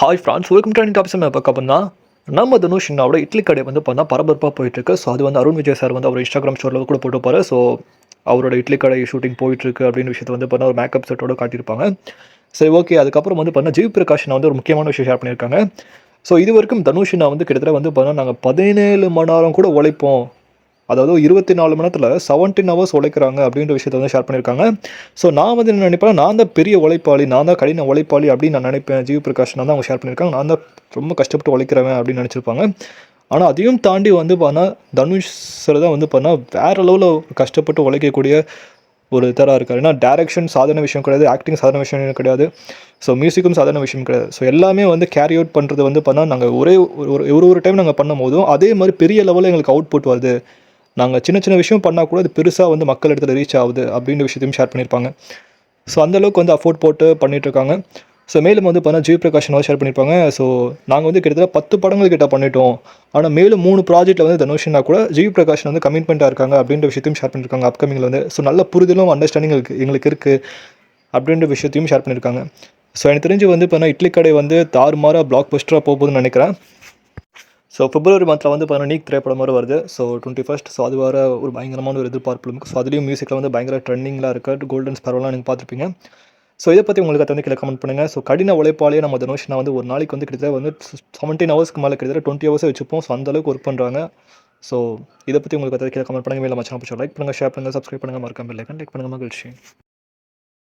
Hi friends welcome to topics நம்ம பார்க்க பண்ணா நம்ம தனுஷ் என்னோட இட்லி கடை வந்து பார்த்தா பரபரப்பாக போயிட்டுருக்கு. ஸோ அது வந்து அருண் விஜய் சார் வந்து அவர் இன்ஸ்டாகிராம் ஸ்டோரில் கூட போட்டுப்பாரு ஸோ அவரோட இட்லி கடை ஷூட்டிங் போயிட்டுருக்கு அப்படின்னு விஷயத்தை வந்து பார்த்தா ஒரு மேக்கப் செட்டோட காட்டியிருப்பாங்க. சரி ஓகே அதுக்கப்புறம் வந்து பார்த்தா ஜீவ் பிரகாஷ் வந்து ஒரு முக்கியமான விஷயம் ஷேர் பண்ணியிருக்காங்க. ஸோ இது வரைக்கும் தனுஷ் நான் வந்து கிட்டத்தட்ட வந்து பார்த்தா நாங்கள் பதினேழு மணி நேரம் கூட உழைப்போம். அதாவது இருபத்தி நாலு மணி நேரத்தில் செவன்டீன் ஹவர்ஸ் உழைக்கிறாங்க அப்படின்ற விஷயத்தை வந்து ஷேர் பண்ணியிருக்காங்க. ஸோ நான் வந்து என்ன நினைப்பேன் நான் தான் பெரிய உழைப்பாளி நான் தான் கடின உழைப்பாளி அப்படின்னு நான் நினைப்பேன். ஜீவ் பிரகாஷ் தான் அவங்க ஷேர் பண்ணியிருக்காங்க. நான் தான் ரொம்ப கஷ்டப்பட்டு உழைக்கிறவன் அப்படின்னு நினச்சிருப்பாங்க. ஆனால் அதையும் தாண்டி வந்து பார்த்தா தனுஷ் சார் தான் வந்து பார்த்தா வேறு லெவலில் கஷ்டப்பட்டு உழைக்கக்கூடிய ஒரு தராக இருக்கார். ஏன்னா டேரக்ஷன் சாதாரண விஷயம் கிடையாது ஆக்டிங் சாதாரண விஷயம் கிடையாது. ஸோ மியூசிக்கும் சாதாரண விஷயம் கிடையாது. ஸோ எல்லாமே வந்து கேரி அவுட் பண்ணுறது வந்து பார்த்தா நாங்கள் ஒரே ஒரு ஒரு- ஒரு ஒரு டைம் நாங்கள் பண்ணும் போதும் அதே மாதிரி பெரிய லெவலில் எங்களுக்கு அவுட்புட் வருது. நாங்கள் சின்ன சின்ன விஷயம் பண்ணால் கூட அது பெருசாக வந்து மக்கள் இடத்துல ரீச் ஆகுது அப்படின்ற விஷயத்தையும் ஷேர் பண்ணியிருப்பாங்க. ஸோ அந்தளவுக்கு வந்து அஃபோர்ட் போட்டு பண்ணிகிட்ருக்காங்க ஸோ மேலும் வந்து பார்த்தீங்கன்னா ஜீவ் பிரகாஷ் வந்து ஷேர் பண்ணியிருப்பாங்க. ஸோ நாங்கள் வந்து கிட்டத்தட்ட பத்து படங்கள் கிட்ட பண்ணிட்டோம். ஆனால் மேலும் மூணு ப்ராஜெக்ட்டில் வந்து தனுஷ்னா கூட ஜீவ் பிரகாஷ் வந்து கமிட்மெண்ட்டாக இருக்காங்க அப்படின்ற விஷயத்தையும் ஷேர் பண்ணியிருக்காங்க அப்கமிங்கில் வந்து. ஸோ நல்ல புரிதலும் அண்டர்ஸ்டாண்டிங் எங்களுக்கு எங்களுக்கு இருக்குது அப்படின்ற விஷயத்தையும் ஷேர் பண்ணியிருக்காங்க. ஸோ எனக்கு தெரிஞ்சு வந்து இப்போ இட்லி கடை வந்து தாறுமாறாக பிளாக் பஸ்டராக போகுதுன்னு நினைக்கிறேன். ஸோ பிப்ரவரி மந்தில் வந்து பார்த்தீங்கன்னா நீக் திரைப்படம் மாதிரி வருது. ஸோ டுவெண்ட்டி ஃபஸ்ட் ஸோ அது வர ஒரு பயங்கரமான ஒரு எதிர்பார்ப்பு. இருக்குது ஸோ அதுலேயும் மியூசிக்கில் வந்து பயங்கர ட்ரெண்டிங்கில் இருக்குது கோல்டன் ஸ்பெரலாம் நீங்கள் பார்த்துருப்பீங்க. ஸோ இதை பற்றி உங்களுக்கு வந்து கீழே கமெண்ட் பண்ணுங்கள் ஸோ கடின உழைப்பாலேயே நம்ம தனுஷ் வந்து ஒரு நாளைக்கு வந்து கிட்டத்தட்ட வந்து செவன்டீன் ஹவர்ஸ்க்கு மேலே கிட்டத்தட்ட டுவெண்ட்டி ஹவர்ஸ் வச்சுப்போம். ஸோ அந்தளவுக்கு ஒர்க் பண்ணுறாங்க ஸோ இதை பற்றி உங்களுக்கு கீழே கமெண்ட் பண்ணுங்கள் மேலே மச்சான் பிடிச்சா லைக் பண்ணுங்கள் ஷேர் பண்ணுங்கள் சப்ஸ்கிரைப் பண்ணுங்கள் மறக்காமல் லைக் லைக் பண்ணுங்கள் மகிழ்ச்சி.